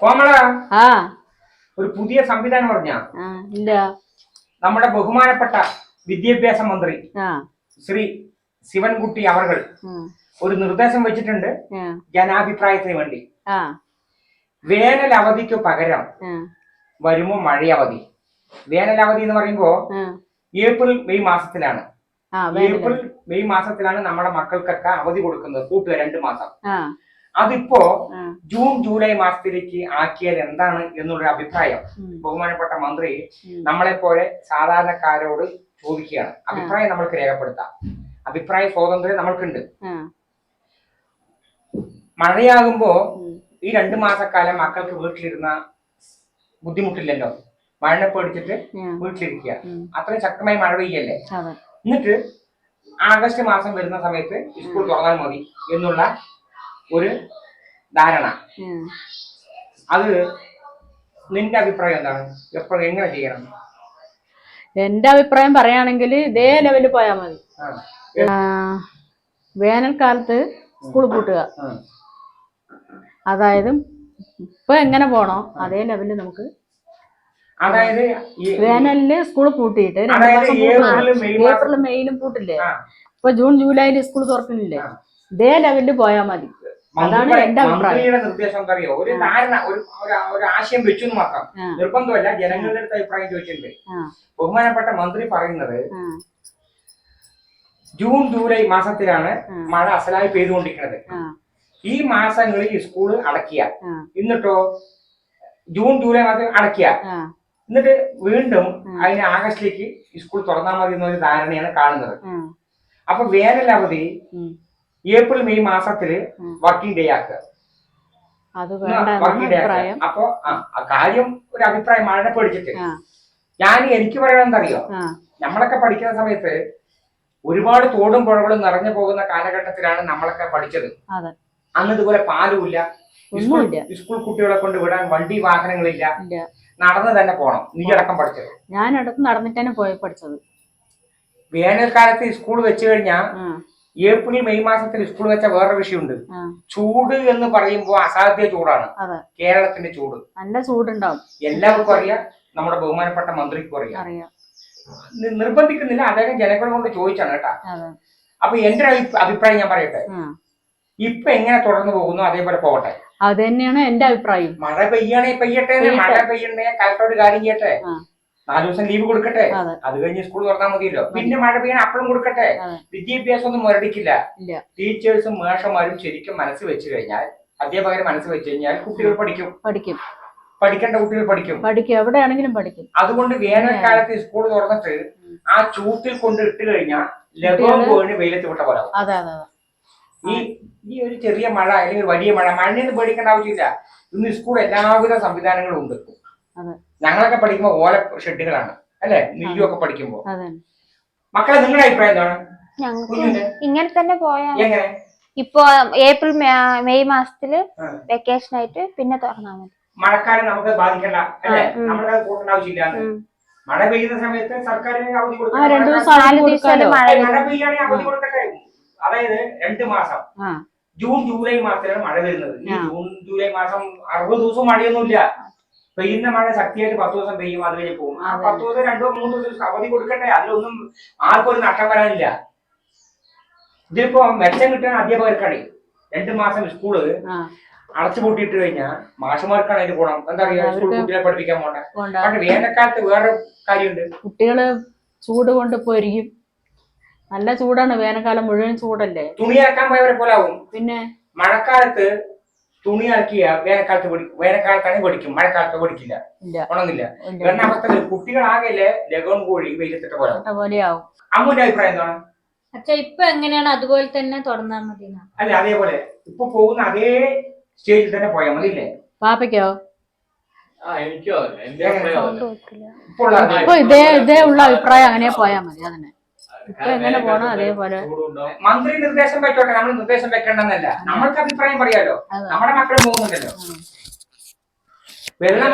കോമള ആ. ഒരു പുതിയ സംവിധാനം പറഞ്ഞ നമ്മുടെ ബഹുമാനപ്പെട്ട വിദ്യാഭ്യാസ മന്ത്രി ശ്രീ ശിവൻകുട്ടി അവർകൾ ഒരു നിർദ്ദേശം വെച്ചിട്ടുണ്ട് ജനാഭിപ്രായത്തിന് വേണ്ടി. വേനൽ അവധിക്ക് പകരം വരുമോ മഴയവധി? വേനൽ അവധി എന്ന് പറയുമ്പോ ഏപ്രിൽ മെയ് മാസത്തിലാണ്. ഏപ്രിൽ മെയ് മാസത്തിലാണ് നമ്മുടെ മക്കൾക്കൊക്കെ അവധി കൊടുക്കുന്നത്. കൂട്ടുക രണ്ട് മാസം. അതിപ്പോ ജൂൺ ജൂലൈ മാസത്തിലേക്ക് ആക്കിയാൽ എന്താണ് എന്നുള്ളൊരു അഭിപ്രായം? ബഹുമാനപ്പെട്ട മന്ത്രി. നമ്മളെ പോലെ സാധാരണക്കാരോട് ചോദിക്കുകയാണ്. അഭിപ്രായം നമ്മൾക്ക് രേഖപ്പെടുത്താം. അഭിപ്രായ സ്വാതന്ത്ര്യം നമ്മൾക്കുണ്ട്. മഴയാകുമ്പോ ഈ രണ്ട് മാസക്കാലം മക്കൾക്ക് വീട്ടിലിരുന്ന ബുദ്ധിമുട്ടില്ലല്ലോ. മഴ പേടിച്ചിട്ട് വീട്ടിലിരിക്കുക. അത്രയും ശക്തമായി മഴ പെയ്യല്ലേ? എന്നിട്ട് ആഗസ്റ്റ് മാസം വരുന്ന സമയത്ത് സ്കൂൾ തുറന്നാൽ മതി എന്നുള്ള ഒരു ധാരണ. അത് നിന്റെ അഭിപ്രായം എന്താണ്? എപ്പോഴും എങ്ങനെ ചെയ്യണം? എന്റെ അഭിപ്രായം പറയുകയാണെങ്കിൽ ഇതേ ലെവലിൽ പോയാൽ മതി. വേനൽക്കാലത്ത് സ്കൂൾ പൂട്ടുക. അതായത് ഇപ്പൊ എങ്ങനെ പോണോ? അതേ ലെവലിൽ നമുക്ക് അതായത് വേനലിൽ സ്കൂൾ പൂട്ടിയിട്ട് ഏപ്രിലും മെയിലും പൂട്ടില്ലേ? ഇപ്പൊ ജൂൺ ജൂലൈയിൽ സ്കൂൾ തുറക്കുന്നില്ലേ. ഇതേ ലെവലിൽ പോയാൽ മതി. അതാണ് എന്റെ. മന്ത്രിയുടെ നിർദ്ദേശം അറിയോ ഒരു ധാരണ ഒരു ഒരു- ആശയം വെച്ചു എന്ന് മാത്രം. നിർബന്ധമല്ല ജനങ്ങളുടെ അടുത്ത് അഭിപ്രായം ചോദിച്ചിട്ടുണ്ട്. ബഹുമാനപ്പെട്ട മന്ത്രി പറയുന്നത് ജൂൺ ജൂലൈ മാസത്തിലാണ് മഴ അസലായി പെയ്തുകൊണ്ടിരിക്കുന്നത്. ഈ മാസങ്ങളിൽ സ്കൂൾ അടക്കിയ എന്നിട്ടോ ജൂൺ ജൂലൈ മാസത്തിൽ അടക്കിയ എന്നിട്ട് വീണ്ടും അതിന് ആഗസ്റ്റിലേക്ക് സ്കൂൾ തുറന്നാൽ മതി എന്നൊരു ധാരണയാണ് കാണുന്നത്. അപ്പൊ ഉം. ഏപ്രിൽ മെയ് മാസത്തിൽ വർക്കിംഗ് ഡേ ആക്കുക അത് വർക്കിംഗ് ഡേ അപ്പൊ ആ ആ കാര്യം ഒരു അഭിപ്രായം മഴനെ പേടിച്ചിട്ട് ഞാൻ എനിക്ക് പറയണെന്തറിയോ നമ്മളൊക്കെ പഠിക്കുന്ന സമയത്ത് ഒരുപാട് തോടും പുഴകളും നിറഞ്ഞു പോകുന്ന കാലഘട്ടത്തിലാണ് നമ്മളൊക്കെ പഠിച്ചത്. അന്ന് ഇതുപോലെ പാലുമില്ല സ്കൂൾ കുട്ടികളെ കൊണ്ട് വിടാൻ വണ്ടി വാഹനങ്ങളില്ല നടന്ന് തന്നെ പോണം. നീ അടക്കം പഠിച്ചത്. ഞാൻ അടുത്ത് നടന്നിട്ട് തന്നെ പോയി പഠിച്ചത്. വേനൽക്കാലത്ത് സ്കൂൾ വെച്ചു കഴിഞ്ഞാൽ ഏപ്രിൽ മെയ് മാസത്തിൽ സ്കൂൾ വെച്ച വേറൊരു വിഷയമുണ്ട്. ചൂട് എന്ന് പറയുമ്പോൾ അസാധ്യ ചൂടാണ്. കേരളത്തിന്റെ ചൂട്. നല്ല ചൂടുണ്ടാവും. എല്ലാവർക്കും അറിയാം. നമ്മുടെ ബഹുമാനപ്പെട്ട മന്ത്രിക്കും അറിയാം. നിർബന്ധിക്കുന്നില്ല. അദ്ദേഹം ജനങ്ങളെ കൊണ്ട് ചോദിച്ചാണ് കേട്ടാ. അപ്പൊ എന്റെ അഭിപ്രായം ഞാൻ പറയട്ടെ. ഇപ്പൊ എങ്ങനെ തുടർന്ന് പോകുന്നു? അതേപോലെ പോകട്ടെ. അത് തന്നെയാണ് എന്റെ അഭിപ്രായം. മഴ പെയ്യണേ പെയ്യട്ടെ. മഴ പെയ്യണേ കലക്ടറോട് കാര്യം ചെയ്യട്ടെ. നാല് ദിവസം ലീവ് കൊടുക്കട്ടെ. അതെ. കഴിഞ്ഞ് സ്കൂൾ തുറന്നാൽ മതിയല്ലോ. പിന്നെ മഴ പെയ്യാൻ അപ്പഴും കൊടുക്കട്ടെ. വിദ്യാഭ്യാസം ഒന്നും മുരടിക്കില്ല. ടീച്ചേഴ്സും മേഷന്മാരും ശരിക്കും മനസ്സ് വെച്ച് കഴിഞ്ഞാൽ അധ്യാപകരെ മനസ്സ് വെച്ച് കഴിഞ്ഞാൽ കുട്ടികൾ പഠിക്കും. പഠിക്കും. പഠിക്കേണ്ട കുട്ടികൾ പഠിക്കും. പഠിക്കും. എവിടെയാണെങ്കിലും പഠിക്കും. അതുകൊണ്ട് വേനൽക്കാലത്ത് സ്കൂൾ തുറന്നിട്ട് ആ ചൂട്ടിൽ കൊണ്ട് ഇട്ട് കഴിഞ്ഞാൽ ലഘുവും വീണ് വെയിലത്ത് വിട്ട പോലെ ഈ ഈ ഒരു ചെറിയ മഴ അല്ലെങ്കിൽ വലിയ മഴ മഴയൊന്നും പേടിക്കേണ്ട ആവശ്യമില്ല. ഇന്ന് സ്കൂൾ എല്ലാവിധ സംവിധാനങ്ങളും ഉണ്ട്. അതെ. ഞങ്ങളൊക്കെ പഠിക്കുമ്പോൾ ഓല ഷെഡുകളാണ് അല്ലെ? നീയും ഒക്കെ പഠിക്കുമ്പോ. മക്കളെ നിങ്ങളുടെ അഭിപ്രായം എന്താണ്? ഞങ്ങൾക്ക് ഇങ്ങനെ തന്നെ പോയാ എങ്ങനെ? ഇപ്പൊ ഏപ്രിൽ മെയ് മാസത്തിൽ വെക്കേഷൻ ആയിട്ട് പിന്നെ തുറന്നാ മതി. മഴക്കാലം നമുക്ക് ബാധിക്കണ്ട അല്ലെ? നമ്മുടെ. കൂട്ടേണ്ട ആവശ്യമില്ല. മഴ പെയ്യുന്ന സമയത്ത് സർക്കാരിന് അവധി ദിവസം നാല് മഴ പെയ്യാണെങ്കിൽ അവധി കൊടുക്കട്ടെ അതായത് രണ്ട് മാസം. ജൂൺ ജൂലൈ മാസത്തിലാണ് മഴ വരുന്നത്. ഈ ജൂൺ ജൂലൈ മാസം അറുപത് ദിവസം മഴയൊന്നുമില്ല. പെയ്യുന്ന മഴ ശക്തിയായിട്ട് പത്ത് ദിവസം പെയ്യും അത് കഴിഞ്ഞ് പോകും. ആ. പത്ത് ദിവസം രണ്ടോ മൂന്നോ ദിവസം അവധി കൊടുക്കട്ടെ അതിലൊന്നും ആർക്കും ഒരു നഷ്ടം വരാനില്ല. ഇതിലിപ്പോ മെച്ചം കിട്ടാൻ അധ്യാപകർക്കാണ് രണ്ടു മാസം സ്കൂൾ അടച്ചു പൂട്ടിയിട്ട് കഴിഞ്ഞാൽ മാഷുമാർക്കാണ് അതിന് ഗുണം. എന്താ അറിയാ സ്കൂൾ കുട്ടികളെ പഠിപ്പിക്കാൻ പോണ്ട. പക്ഷെ വേനൽക്കാലത്ത് വേറെ കാര്യമുണ്ട്. കുട്ടികൾ ചൂട് കൊണ്ട് പൊരിക്കും നല്ല ചൂടാണ് വേനൽക്കാലം മുഴുവൻ ചൂടല്ലേ? തുണി അലക്കാൻ പോയവരെ പോലെ ആവും. പിന്നെ? മഴക്കാലത്ത് തുണി ഇറക്കിയ വേനൽക്കാലത്ത് പഠിക്കും വേനൽക്കാലത്താണെങ്കിൽ പഠിക്കും മഴക്കാലത്ത് പഠിക്കില്ല ഇല്ല. ഉണങ്ങില്ല. കാരണം അവസ്ഥ കുട്ടികളാകെയല്ലേ ലഗോൺ കോഴി വെയിലത്തിട്ട പോലെ. അമ്മൂന്റെ അഭിപ്രായം എന്താണ്? അച്ഛാ ഇപ്പൊ എങ്ങനെയാണ് അതുപോലെ തന്നെ തുടർന്നാൽ മതി. അല്ല അതേപോലെ. ഇപ്പൊ പോകുന്ന അതേ സ്റ്റേജിൽ തന്നെ പോയാൽ മതി ഇല്ലേ പാപ്പയ്ക്കോ. ഇതേ ഇതേ ഉള്ള അഭിപ്രായം അങ്ങനെ പോയാൽ മതി അതന്നെ. ഇപ്പൊ എങ്ങനെ പോണോ അതേപോലെ. മന്ത്രി നിർദ്ദേശം വെച്ചോട്ടെ നമ്മൾ നിർദ്ദേശം വെക്കണ്ടെന്നല്ല. നമ്മൾക്ക് അഭിപ്രായം പറയാലോ? നമ്മുടെ മക്കൾ പോകുന്നുണ്ടല്ലോ. പിന്നെ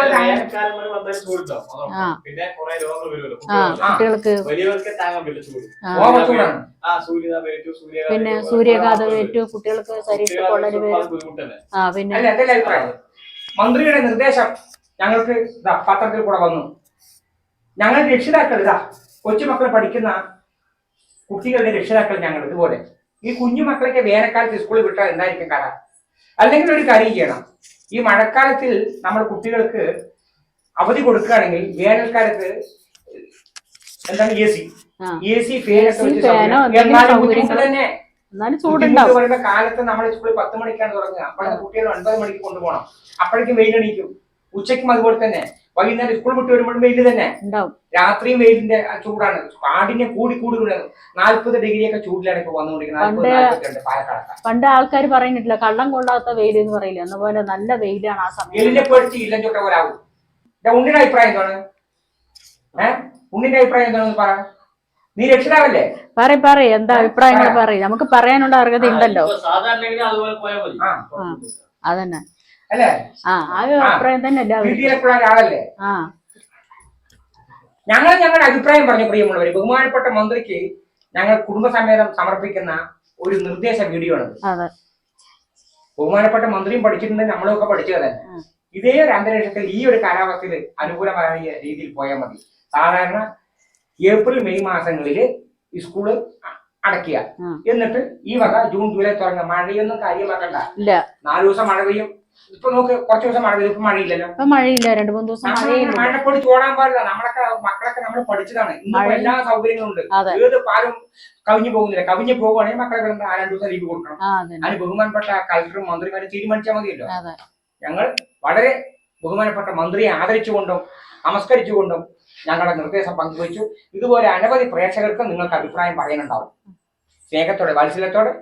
കുട്ടികൾക്ക്. സൂര്യാഘാതം പിന്നെ ഏറ്റു, സൂര്യാഘാതം ഏറ്റു കുട്ടികൾക്ക് ശരീരത്തിൽ ബുദ്ധിമുട്ടല്ലേ? ആ പിന്നെ മന്ത്രിയുടെ നിർദ്ദേശം ഞങ്ങൾക്ക് പത്രത്തിൽ കൂടെ വന്നു. ഞങ്ങൾ രക്ഷിതാക്കൾ ഇതാ കൊച്ചുമക്കൾ പഠിക്കുന്ന കുട്ടികളുടെ രക്ഷിതാക്കൾ ഞങ്ങൾ ഇതുപോലെ. ഈ കുഞ്ഞു മക്കളൊക്കെ വേനൽക്കാലത്ത് സ്കൂളിൽ വിട്ടാൽ എന്തായിരിക്കും കഥ? അല്ലെങ്കിൽ ഒരു കാര്യം ചെയ്യണം. ഈ മഴക്കാലത്തിൽ നമ്മൾ കുട്ടികൾക്ക് അവധി കൊടുക്കുകയാണെങ്കിൽ വേനൽക്കാലത്ത് എന്താണ് എ സി. എ സി ഫേനൊക്കെ വരുന്ന കാലത്ത് നമ്മൾ സ്കൂളിൽ പത്ത് മണിക്കാണ് തുടങ്ങുക അപ്പോഴത്തെ കുട്ടികൾ ഒൻപത് മണിക്ക് കൊണ്ടുപോകണം. അപ്പോഴേക്കും വെയിലണിക്കും ഉച്ചയ്ക്കും അതുപോലെ തന്നെ. വൈകുന്നേരം സ്കൂൾ വിട്ട് വരുമ്പോൾ വെയിൽ തന്നെ. രാത്രിയും വെയിലിന്റെ ചൂടാണ്. കാടിനെ കൂടി കൂടി നാല്പത് ഡിഗ്രി ഒക്കെ ചൂടിലാണ് ഇപ്പൊ വന്നുകൊണ്ടിരിക്കുന്നത്. പണ്ട് ആൾക്കാർ പറയുന്നില്ല കള്ളം കൊള്ളാത്ത വെയിൽ എന്ന് പറയില്ല? എന്ന പോലെ നല്ല വെയിലാണ് ആ സമയം. എലിനെ പേടിച്ച് ഇല്ലം ചുട്ട പോലെ ആവും. ഉണ്ണിന്റെ അഭിപ്രായം എന്താണ്? ഏഹ് ഉണ്ണിന്റെ അഭിപ്രായം എന്താണെന്ന് പറ. നീ രക്ഷിതാവല്ലേ? പറയ് പറയും. എന്താ അഭിപ്രായങ്ങൾ പറയും. നമുക്ക് പറയാനുള്ള അർഹത ഉണ്ടല്ലോ. സാധാരണ അതന്നെ. അല്ലേ? ആ ആ ഒരു അഭിപ്രായം തന്നെ എല്ലാവരും വീട്ടിലെപ്പോഴും ഒരാളല്ലേ? ആ. ഞങ്ങൾ ഞങ്ങളുടെ അഭിപ്രായം പറഞ്ഞു പ്രിയമുള്ളവർ ബഹുമാനപ്പെട്ട മന്ത്രിക്ക് ഞങ്ങൾ കുടുംബസമേതം സമർപ്പിക്കുന്ന ഒരു നിർദ്ദേശ വീഡിയോ ആണ്. ബഹുമാനപ്പെട്ട മന്ത്രിയും പഠിച്ചിട്ടുണ്ട് നമ്മളൊക്കെ പഠിച്ചത് തന്നെ. ഇതേ ഒരു അന്തരീക്ഷത്തിൽ ഈ ഒരു കാലാവസ്ഥയിൽ അനുകൂലമായ രീതിയിൽ പോയാൽ മതി. സാധാരണ ഏപ്രിൽ മെയ് മാസങ്ങളിൽ സ്കൂൾ അടക്കുക എന്നിട്ട് ഈ വക ജൂൺ ജൂലൈ തുടങ്ങുക. മഴയൊന്നും കാര്യമാക്കണ്ട. നാല് ദിവസം മഴ പെയ്യും. ഇപ്പൊ നോക്ക് കുറച്ച് ദിവസം മഴ ഇപ്പൊ മഴയില്ലല്ലോ. ഇപ്പൊ മഴയില്ല. രണ്ടു മൂന്ന് ദിവസം മഴയില്ല മഴപ്പൊടി ചോടാൻ പാടില്ല. നമ്മളൊക്കെ മക്കളൊക്കെ നമ്മൾ പഠിച്ചതാണ്. ഇന്ന് മഴ- എല്ലാ സൗകര്യങ്ങളും ഉണ്ട്. ഏത് പാലും കവിഞ്ഞു പോകുന്നില്ല. കവിഞ്ഞു പോകുവാണെങ്കിൽ മക്കളെ കിടന്ന് ആ രണ്ടു ദിവസം ലീവ് കൊടുക്കണം. അതിന് ബഹുമാനപ്പെട്ട കലക്ടറും മന്ത്രിമാരും തീരുമാനിച്ചാൽ മതിയല്ലോ. ഞങ്ങൾ വളരെ ബഹുമാനപ്പെട്ട മന്ത്രിയെ ആദരിച്ചുകൊണ്ടും നമസ്കരിച്ചുകൊണ്ടും ഞങ്ങളുടെ നിർദ്ദേശം പങ്കുവച്ചു. ഇതുപോലെ അനവധി പ്രേക്ഷകർക്ക് നിങ്ങൾക്ക് അഭിപ്രായം പറയാനുണ്ടാവും. സ്നേഹത്തോടെ വാത്സല്യത്തോടെ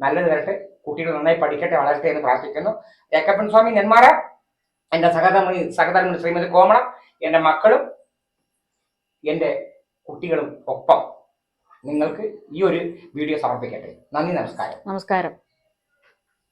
നല്ലത് വരട്ടെ. കുട്ടികൾ നന്നായി പഠിക്കട്ടെ വളരട്ടെ എന്ന് പ്രാർത്ഥിക്കുന്നു. ഏക്കപ്പൻ സ്വാമി നെന്മാറ എന്റെ സഹതമണി സഹതമണി ശ്രീമതി കോമള എന്റെ മക്കളും എന്റെ കുട്ടികളും ഒപ്പം നിങ്ങൾക്ക് ഈ ഒരു വീഡിയോ സമർപ്പിക്കട്ടെ. നന്ദി നമസ്കാരം. നമസ്കാരം.